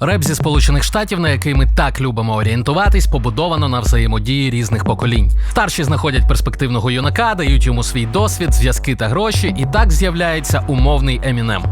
Реп зі Сполучених Штатів, на який ми так любимо орієнтуватись, побудовано на взаємодії різних поколінь. Старші знаходять перспективного юнака, дають йому свій досвід, зв'язки та гроші, і так з'являється умовний емінем.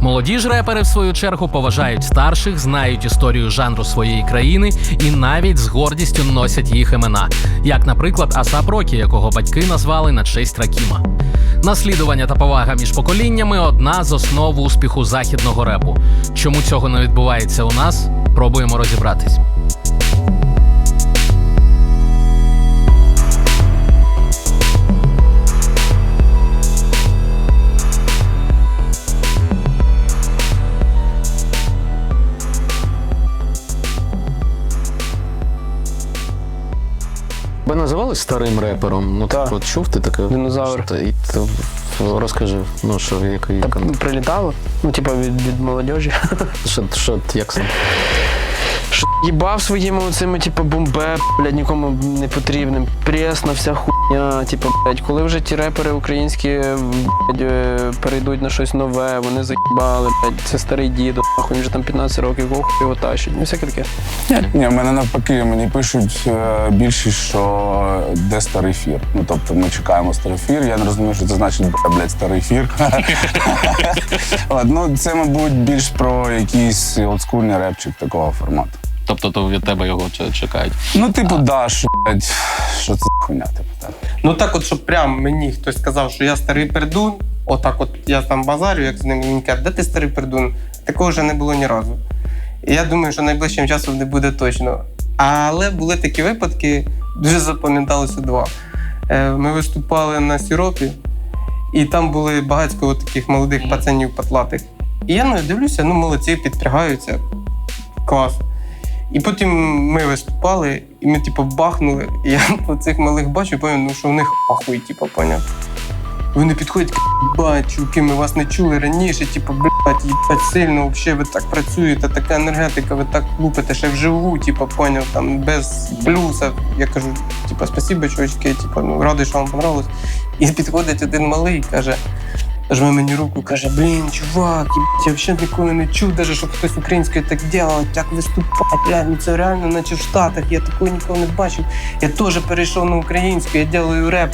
Молоді ж репери, в свою чергу, поважають старших, знають історію жанру своєї країни і навіть з гордістю носять їх імена, як, наприклад, Асап Рокі, якого батьки назвали на честь Ракіма. Наслідування та повага між поколіннями одна з основ успіху західного репу. Чому цього не відбувається у нас? Пробуємо розібратись. Ви називали старим репером? Ну так, Так. от чув ти таке? Динозавр. Та- і то- розкажи, ну що, який як? прилітало. Ну, типа від, від молодежі. що, що, як це? Що їбав своїми оцими, типу, бомбе, блядь, нікому не потрібним. Пресна, вся хуйня. Типу, блядь, коли вже ті репери українські блядь, е, перейдуть на щось нове, вони заїбали, блядь, це старий дідо, нахуй, він вже там 15 років, кого хуй його тащить. Ну, всяке таке. Ні, в мене навпаки, мені пишуть е, більшість, що де старий фір. Ну тобто ми чекаємо старий фір. Я не розумію, що це значить, бля, блядь, старий фір. От, ну це, мабуть, більш про якийсь олдскульний репчик такого формату. Тобто то від тебе його чекають. Ну, типу, да, що, що це хуйня, типу, так. Ну так, от щоб прям мені хтось сказав, що я старий пердун, отак, от я там базарю, як з ним він каже, де ти старий пердун? Такого вже не було ні разу. І я думаю, що найближчим часом не буде точно. Але були такі випадки, дуже запам'яталося два. Е, Ми виступали на сіропі, і там були багатько таких молодих пацанів патлатих. І я ну, дивлюся, ну молодці, підпрягаються. Клас. І потім ми виступали, і ми, типу, бахнули. І я по цих малих бачу, і ну, що в них ахуй, типу, поняв. Вони підходять, бать, чуваки, ми вас не чули раніше, типу, блядь, їбать сильно, взагалі, ви так працюєте, така енергетика, ви так лупите ще вживу, типу, поняв, там, без плюса. Я кажу, типу, спасибо, чувачки, типу, ну, радий, що вам понравилось. І підходить один малий каже, жме мені руку, каже, блін, чувак, я взагалі ніколи не чув, даже, щоб хтось українською так делав, так виступати, ну це реально, наче в Штатах, я такого ніколи не бачив. Я теж перейшов на українську, я делаю реп.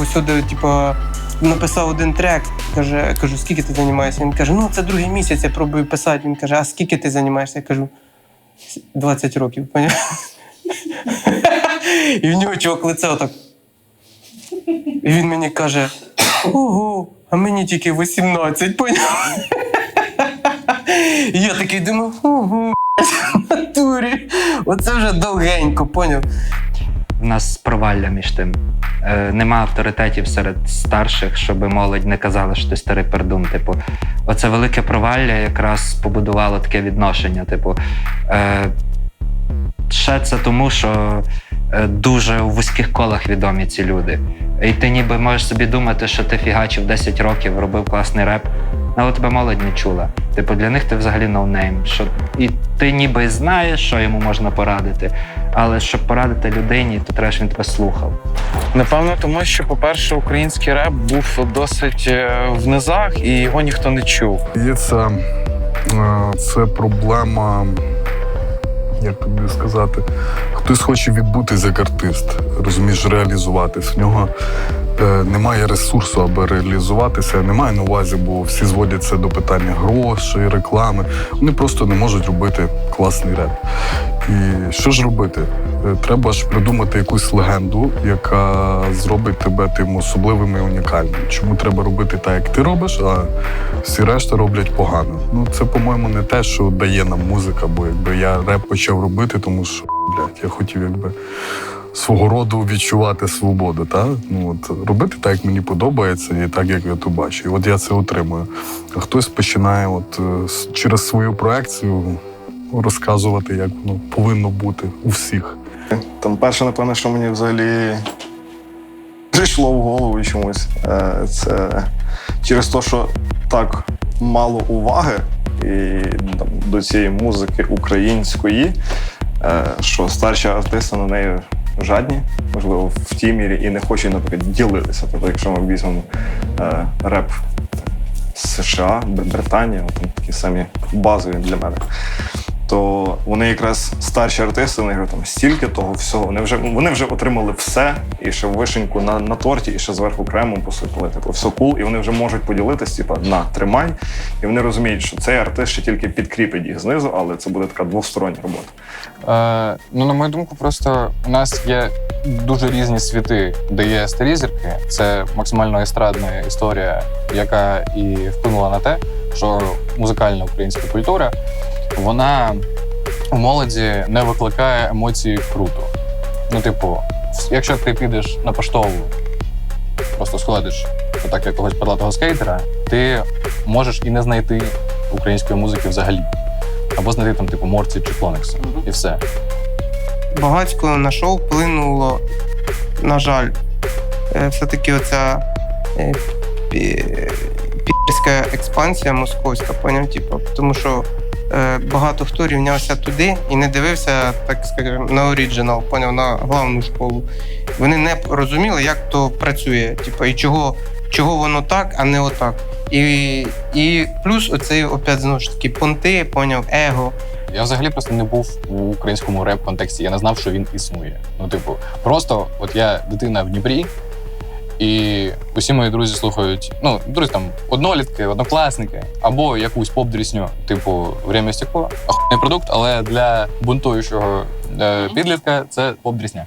Усюди, типа, написав один трек. Каже, кажу, скільки ти займаєшся? Він каже, ну це другий місяць, я пробую писати. Він каже, а скільки ти займаєшся? Я кажу, 20 років, поняв? І в нього чувак лице отак. І він мені каже: ого, а мені тільки 18, поняв? І я такий думаю, ого, натурі. Оце вже довгенько, поняв. в нас провалля між тим. Е, нема авторитетів серед старших, щоб молодь не казала, що ти старий пердун. Типу, оце велике провалля якраз побудувало таке відношення. Типу, е, ще це тому, що дуже у вузьких колах відомі ці люди. І ти ніби можеш собі думати, що ти фігачив 10 років, робив класний реп, але тебе молодь не чула. Типу, для них ти взагалі ноунейм. Що... І ти ніби знаєш, що йому можна порадити, але щоб порадити людині, то треба, щоб він тебе слухав. Напевно, тому що, по-перше, український реп був досить е, в низах і його ніхто не чув. Здається, е, це проблема, як тобі сказати, хтось хоче відбутись як артист, розумієш, реалізуватись. В нього немає ресурсу, аби реалізуватися. Немає на увазі, бо всі зводяться до питання грошей, реклами. Вони просто не можуть робити класний реп. І що ж робити? Е, Треба ж придумати якусь легенду, яка зробить тебе тим особливим і унікальним. Чому треба робити так, як ти робиш, а всі решта роблять погано. Ну це, по-моєму, не те, що дає нам музика, бо якби я реп почав робити, тому що блядь, я хотів якби свого роду відчувати свободу. Та? Ну, от, робити так, як мені подобається, і так, як я то бачу. І от я це отримую. А хтось починає от, е, через свою проекцію розказувати, як воно повинно бути у всіх. Там перше, напевно, що мені взагалі прийшло в голову чомусь. е, Це через те, що так мало уваги і там, до цієї музики української, е, що старші артисти на неї жадні, можливо, в тій мірі і не хочуть, наприклад, ділитися. Тобто, якщо ми візьмемо е, реп США, Британія, там такі самі базові для мене. То вони якраз старші артисти, вони говорять, там стільки того всього. Вони вже вони вже отримали все, і ще вишеньку на, на торті, і ще зверху кремом посипали. Типу, все кул, і вони вже можуть поділитись, типу, на тримай. І вони розуміють, що цей артист ще тільки підкріпить їх знизу, але це буде така двостороння робота. Е, ну, на мою думку, просто у нас є дуже різні світи, де є старі зірки. Це максимально естрадна історія, яка і вплинула на те, що музикальна українська культура вона у молоді не викликає емоції круто. Ну, типу, якщо ти підеш на поштову, просто сходиш отак якогось перлатого скейтера, ти можеш і не знайти української музики взагалі. Або знайти там, типу, Морці чи Клонекса. І все. Багатько на шоу вплинуло, на жаль, е, все-таки оця е, пірська експансія московська, поняв, типу, тому що е, багато хто рівнявся туди і не дивився, так скажемо, на оріджинал, поняв, на главну школу. Вони не розуміли, як то працює, типу, і чого, чого воно так, а не отак. І, і плюс оцей, опять знову ж таки, понти, поняв, его. Я взагалі просто не був у українському реп-контексті. Я не знав, що він існує. Ну, типу, просто от я дитина в Дніпрі, і усі мої друзі слухають, ну, друзі там, однолітки, однокласники, або якусь поп-дрісню, типу «Время стекло», охуєнний продукт, але для бунтуючого е, підлітка це поп-дрісня.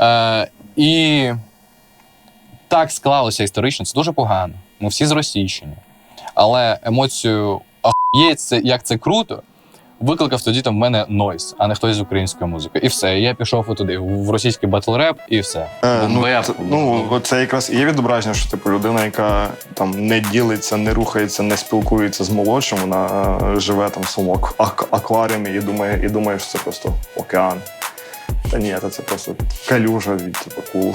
Е, і так склалося історично, це дуже погано. Ми всі зросійщені. Але емоцію ахуєть, як це круто, викликав тоді там в мене нойс, а не хтось з української музики. І все. Я пішов туди, в російський батл реп, і все. Е, ну, я... ну, це якраз і є відображення, що типу людина, яка там не ділиться, не рухається, не спілкується з молодшим, вона е, живе там в своєму ак- акваріумі і думає, і думає, що це просто океан. Та ні, та це просто калюжа від типу кул.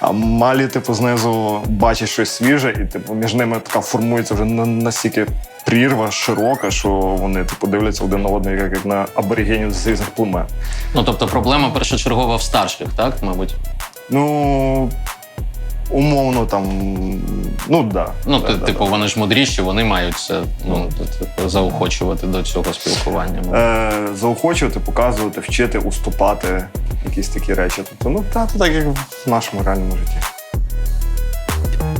А малі, типу, знизу бачить щось свіже, і типу між ними така формується вже настільки прірва широка, що вони типу дивляться один на одного, як, як на аборигенів з різних племен. Ну тобто проблема першочергова в старших, так, мабуть. Ну, умовно там. Ну да. Ну, да, ти- да, типу, вони ж мудріші, вони мають це ну, типу, заохочувати до цього спілкування. Е, заохочувати, показувати, вчити, уступати якісь такі речі. Тобто, ну так, так як в нашому реальному житті.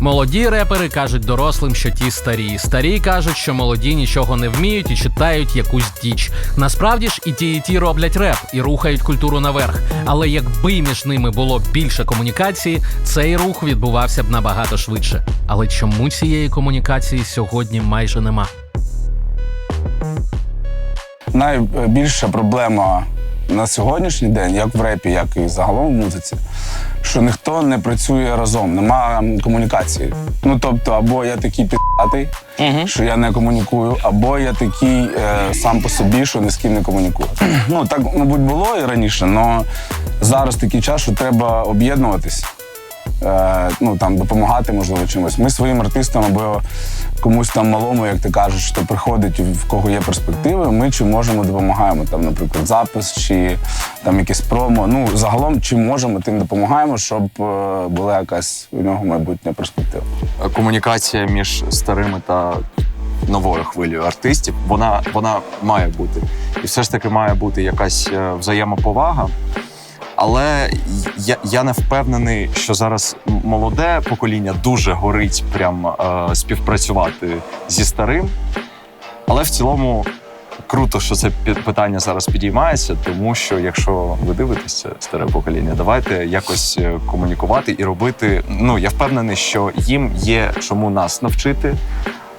Молоді репери кажуть дорослим, що ті старі. Старі кажуть, що молоді нічого не вміють і читають якусь діч. Насправді ж і ті, і ті роблять реп і рухають культуру наверх. Але якби між ними було більше комунікації, цей рух відбувався б набагато швидше. Але чому цієї комунікації сьогодні майже нема? Найбільша проблема на сьогоднішній день, як в репі, як і загалом в музиці, що ніхто не працює разом, немає комунікації. Ну тобто, або я такий підатий, що я не комунікую, або я такий е, сам по собі, що ні з ким не комунікую. ну так, мабуть, було і раніше, але зараз такий час, що треба об'єднуватись. Е, ну там допомагати, можливо, чимось. Ми своїм артистам або комусь там малому, як ти кажеш, що приходить в кого є перспективи, ми чи можемо допомагаємо. Там, наприклад, запис чи там якесь промо. Ну загалом, чим можемо, тим допомагаємо, щоб е, була якась у нього майбутня перспектива. комунікація між старими та новою хвилею артистів, вона, вона має бути. І все ж таки має бути якась е, взаємоповага. Але я, я не впевнений, що зараз молоде покоління дуже горить прям е, співпрацювати зі старим. Але в цілому круто, що це питання зараз підіймається, тому що якщо ви дивитеся старе покоління, давайте якось е, комунікувати і робити. Ну я впевнений, що їм є чому нас навчити.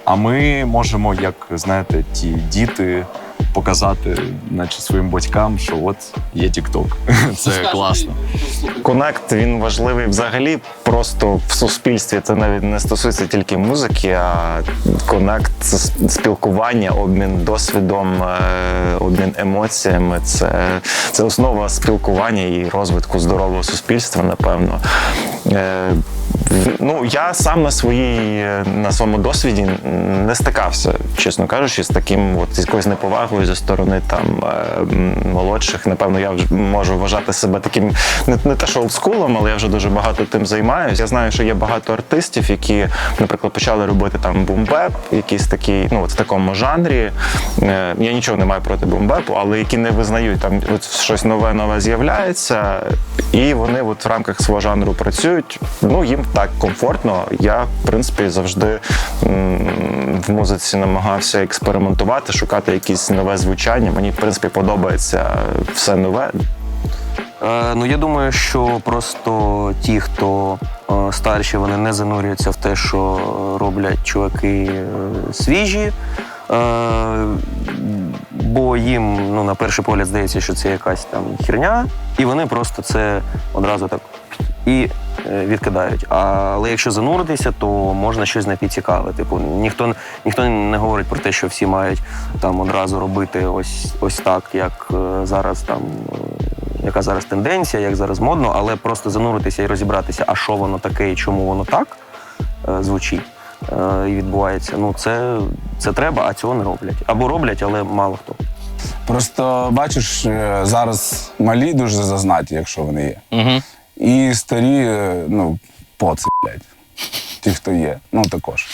А ми можемо, як знаєте, ті діти показати, наче своїм батькам, що от є TikTok. Це класно. Конект він важливий взагалі просто в суспільстві. Це навіть не стосується тільки музики, а конект спілкування, обмін досвідом, е, обмін емоціями. Це, це основа спілкування і розвитку здорового суспільства, напевно. Е, Ну, я сам на своїй на своєму досвіді не стикався, чесно кажучи, з таким от з якоюсь неповагою зі сторони там е, молодших. Напевно, я вже можу вважати себе таким не, не те, що олдскулом, але я вже дуже багато тим займаюся. Я знаю, що є багато артистів, які, наприклад, почали робити там бумбеп, якийсь такий, ну от в такому жанрі. Е, Я нічого не маю проти бумбепу, але які не визнають там от щось нове нове з'являється, і вони от в рамках свого жанру працюють. Ну їм так комфортно. Я, в принципі, завжди в музиці намагався експериментувати, шукати якісь нове звучання. Мені, в принципі, подобається все нове. Е, ну я думаю, що просто ті, хто е, старші, вони не занурюються в те, що роблять чуваки е, свіжі. Е, бо їм ну, на перший погляд здається, що це якась там херня, і вони просто це одразу так і е, відкидають. Але якщо зануритися, то можна щось знайти цікаве. Типу, ніхто, ніхто не говорить про те, що всі мають там одразу робити ось, ось так, як е, зараз там. е, Яка зараз тенденція, як зараз модно, але просто зануритися і розібратися, а що воно таке і чому воно так е, звучить е, і відбувається. Ну, це, це треба, а цього не роблять. Або роблять, але мало хто. Просто бачиш, е, зараз малі дуже зазнаті, якщо вони є. Угу. І старі, е, ну, поци, блядь. Ті, хто є. Ну також.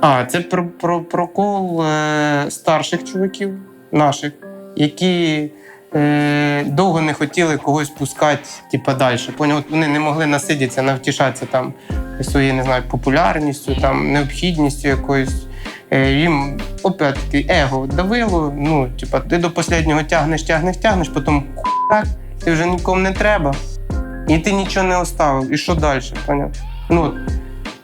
А, це про, про прокол е, старших чуваків наших, які е, довго не хотіли когось пускати, типа, далі. Поняв? Вони не могли насидітися, навтішатися там своєю, не знаю, популярністю, там, необхідністю якоюсь. Е, їм опять-таки его давило. Ну, типа, ти до останнього тягнеш, тягнеш, тягнеш, потім хуяк, ти вже нікому не треба. І ти нічого не оставив. І що далі? Понятно? Ну,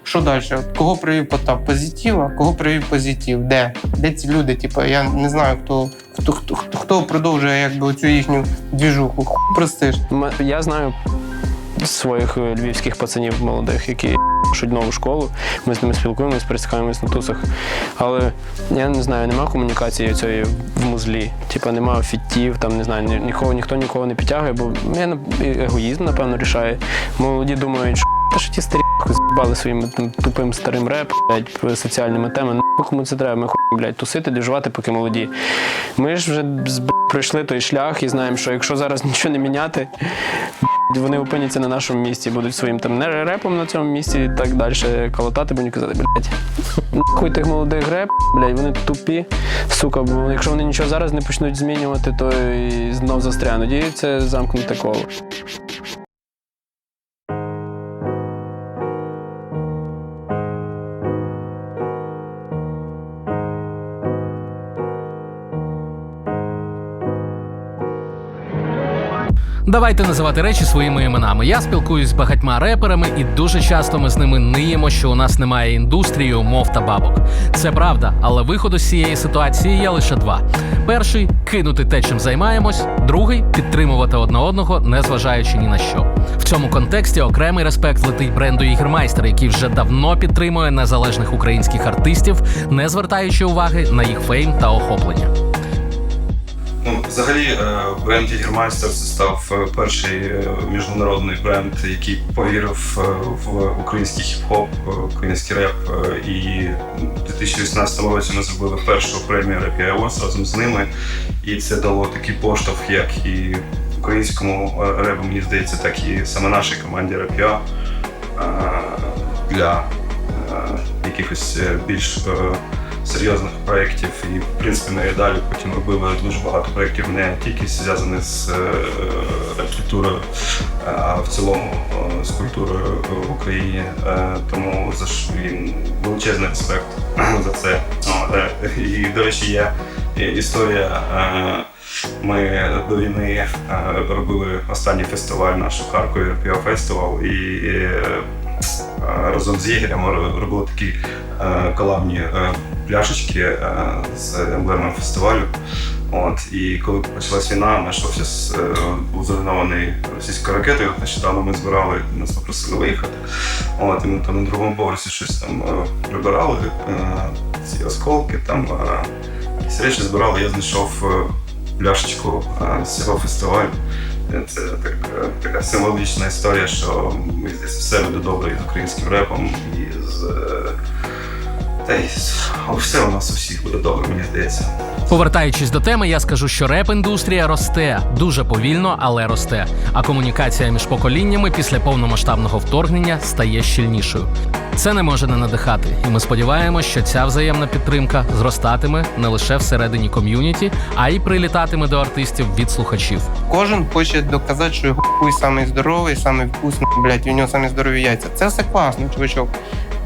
що далі? Кого привів Потап? Позитива? Кого привів позитив? Де? Де ці люди? Типу, я не знаю, хто, хто, хто, хто, продовжує якби, оцю їхню двіжуху. Простиш. Я знаю своїх е, львівських пацанів молодих, які пишуть нову школу. Ми з ними спілкуємося, пересікаємось на тусах. Але я не знаю, нема комунікації цієї в музлі. Типа нема фіттів, там не знаю, ні- нікого, ніхто нікого не підтягує, бо я егоїзм, напевно, рішає. Молоді думають, що та що ті старі з**бали своїм тупим старим реп, блядь, соціальними темами. Ну, кому це треба? Ми хуй, блядь, тусити, дежувати, поки молоді. Ми ж вже пройшли той шлях і знаємо, що якщо зараз нічого не міняти, б**, вони опиняться на нашому місці, будуть своїм там репом на цьому місці і так далі калотати, будуть казати, блядь, нахуй тих молодих реп, блядь, вони тупі, сука, бо якщо вони нічого зараз не почнуть змінювати, то і знов застрянуть. І це замкнуте коло. Давайте називати речі своїми іменами. Я спілкуюсь з багатьма реперами, і дуже часто ми з ними ниємо, що у нас немає індустрії, умов та бабок. Це правда, але виходу з цієї ситуації є лише два: перший кинути те, чим займаємось, другий підтримувати одне одного, незважаючи ні на що. В цьому контексті окремий респект летить бренду Єгермайстер, який вже давно підтримує незалежних українських артистів, не звертаючи уваги на їх фейм та охоплення. Взагалі, е, бренд Єгермайстер це став е, перший е, міжнародний бренд, який повірив в український хіп-хоп, український реп. І у 2018 році ми зробили першу премію Awards разом з ними. І це дало такий поштовх, як і українському репу, мені здається, так і саме нашій команді е, для якихось більш серйозних проєктів. І, в принципі, ми і далі потім робили дуже багато проєктів, не тільки зв'язаних з е, реп-культурою, а в цілому е, з культурою в Україні. Е, Тому за він величезний респект за це. Е, І, до речі, є історія. е, Ми до війни е, робили останній фестиваль наш у Харкові Репіо фестивал, і е, е, разом з єгерем робили такі е, колабні е, пляшечки е, з емблемою фестивалю. От, і коли почалась війна, наш офіс е, був зруйнований російською ракетою. Нещодавно ми збирали, нас попросили виїхати. От, і ми там на другому поверсі щось там е, прибирали, ці осколки, там якісь речі збирали. Я знайшов пляшечку з цього фестивалю. Це так, така символічна історія, що ми здається, все буде добре і з українським репом, і Та й все у нас у всіх буде добре, мені здається. Повертаючись до теми, я скажу, що реп-індустрія росте дуже повільно, але росте. А комунікація між поколіннями після повномасштабного вторгнення стає щільнішою. Це не може не надихати, і ми сподіваємося, що ця взаємна підтримка зростатиме не лише всередині ком'юніті, а й прилітатиме до артистів від слухачів. Кожен хоче доказати, що його хуй самий здоровий, самий вкусний, блядь, у нього самі здорові яйця. Це все класно, чувачок.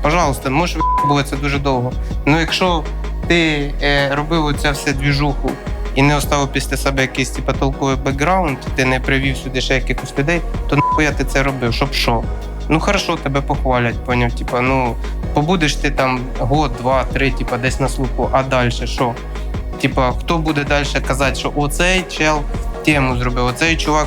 Пожалуйста, можеш це дуже довго. Ну якщо ти е, робив оце все двіжуху і не оставив після себе якийсь типу, толковий бекграунд, ти не привів сюди ще якихось людей, то нахуя ти це робив? Щоб що? Ну хорошо, тебе похвалять, поняв? Типа, ну побудеш ти там год, два, три, типа, десь на слуху, а далі що? Типа, хто буде далі казати, що оцей чел тему зробив, оцей чувак,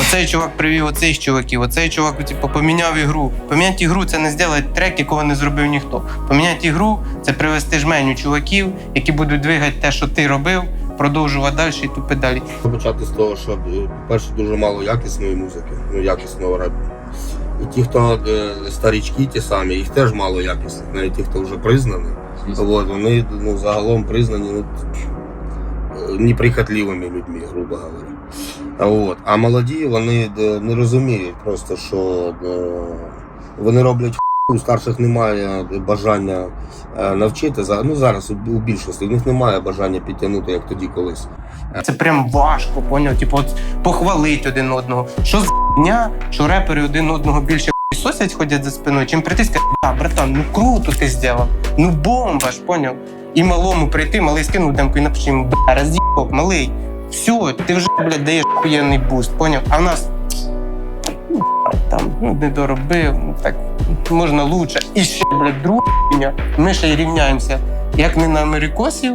оцей чувак привів оцих чуваків, оцей чувак типу, поміняв ігру. Поміняти ігру це не зробити трек, якого не зробив ніхто. Поміняти ігру це привести жменю чуваків, які будуть двигати те, що ти робив, продовжувати далі і тупи далі. Почати з того, що е, по-перше, дуже мало якісної музики, ну якісного репу. І ті, хто е, старічки, ті самі, їх теж мало якісних, навіть ті, хто вже признані. От, вони ну, загалом признані ну, е, неприхотливими людьми, грубо говоря. От. а молоді вони е, не розуміють просто, що е, вони роблять у старших немає бажання е, навчити. За- Ну зараз у більшості в них немає бажання підтягнути, як тоді колись. Це прям важко, поняв? Типу, от похвалити один одного. Що з дня, що репери один одного більше сосять ходять за спиною, чим прийти сказати, а, братан, ну круто ти зробив, ну бомба ж, поняв? І малому прийти, малий скинув демку і напиши йому, бля, роз'їбок, малий, все, ти вже, блядь, даєш охуєнний буст, поняв? А в нас ну, там ну, не доробив, ну так можна лучше. І ще, блядь, друга ми ще й рівняємося. Як не на америкосів,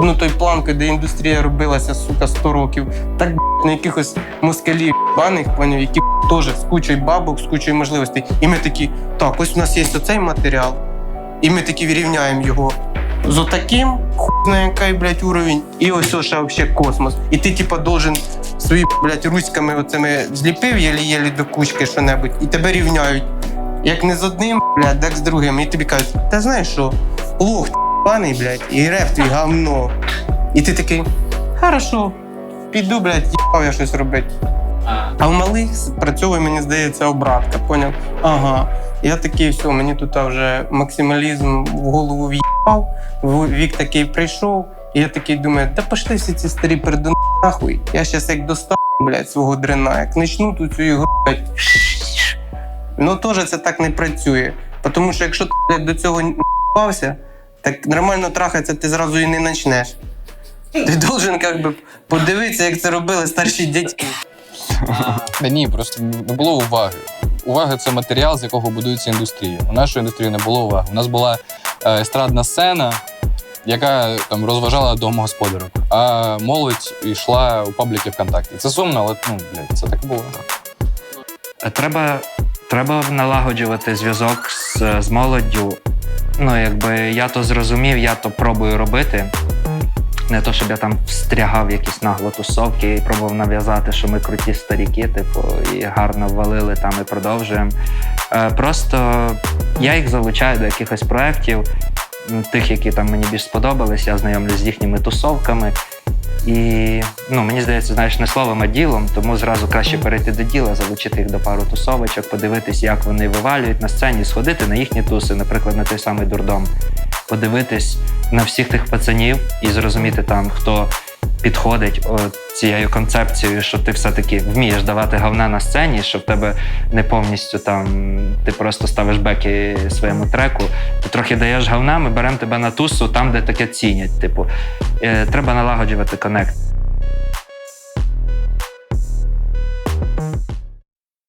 ну той планки, де індустрія робилася, сука, 100 років, так б**, на якихось москалів баних, поняв, які теж з кучою бабок, з кучою можливостей. І ми такі, так, ось у нас є оцей матеріал, і ми такі вирівняємо його з отаким, знає який, блядь, уровень, і ось ще вообще космос. І ти, типа, должен свої, блядь, руськами оцими зліпив єлі-єлі до кучки що-небудь, і тебе рівняють. Як не з одним, блядь, так з другим. І тобі кажуть, та знаєш що, лох паний, блядь, і реп твій говно. І ти такий, хорошо, піду, блядь, їбав я щось робити. А в малих спрацьовує, мені здається, обратка. Поняв? Ага. Я такий, все, мені тут вже максималізм в голову в'їбав, вік такий прийшов, і я такий думаю, да пошли всі ці старі передо нахуй. Я щас як достану, блядь, свого дрена, як почну тут цю ігру, Ну теж це так не працює. Тому що якщо ти блядь, до цього не так нормально трахатися ти зразу і не почнеш. Ти должен как би, подивитися, як це робили старші дядьки. Та ні, просто не було уваги. Увага це матеріал, з якого будується індустрія. У нашої індустрії не було уваги. У нас була е, естрадна сцена, яка там розважала домогосподарок, а молодь йшла у пабліки ВКонтакті. Це сумно, але ну, блядь, це так було. Треба, треба налагоджувати зв'язок з, з молоддю. Ну, якби я то зрозумів, я то пробую робити. Не то, щоб я там встрягав якісь нагло тусовки і пробував нав'язати, що ми круті старіки, типу, і гарно валили там і продовжуємо. Е, просто я їх залучаю до якихось проєктів, тих, які там мені більш сподобались, я знайомлюсь з їхніми тусовками. І ну, мені здається, знаєш, не словом, а ділом, тому зразу краще перейти до діла, залучити їх до пару тусовочок, подивитись, як вони вивалюють на сцені, сходити на їхні туси, наприклад, на той самий дурдом, подивитись на всіх тих пацанів і зрозуміти там, хто підходить о, цією концепцією, що ти все-таки вмієш давати говна на сцені, що в тебе не повністю там ти просто ставиш беки своєму треку, ти трохи даєш говна, ми беремо тебе на тусу там, де таке цінять. Типу, Е, треба налагоджувати коннект.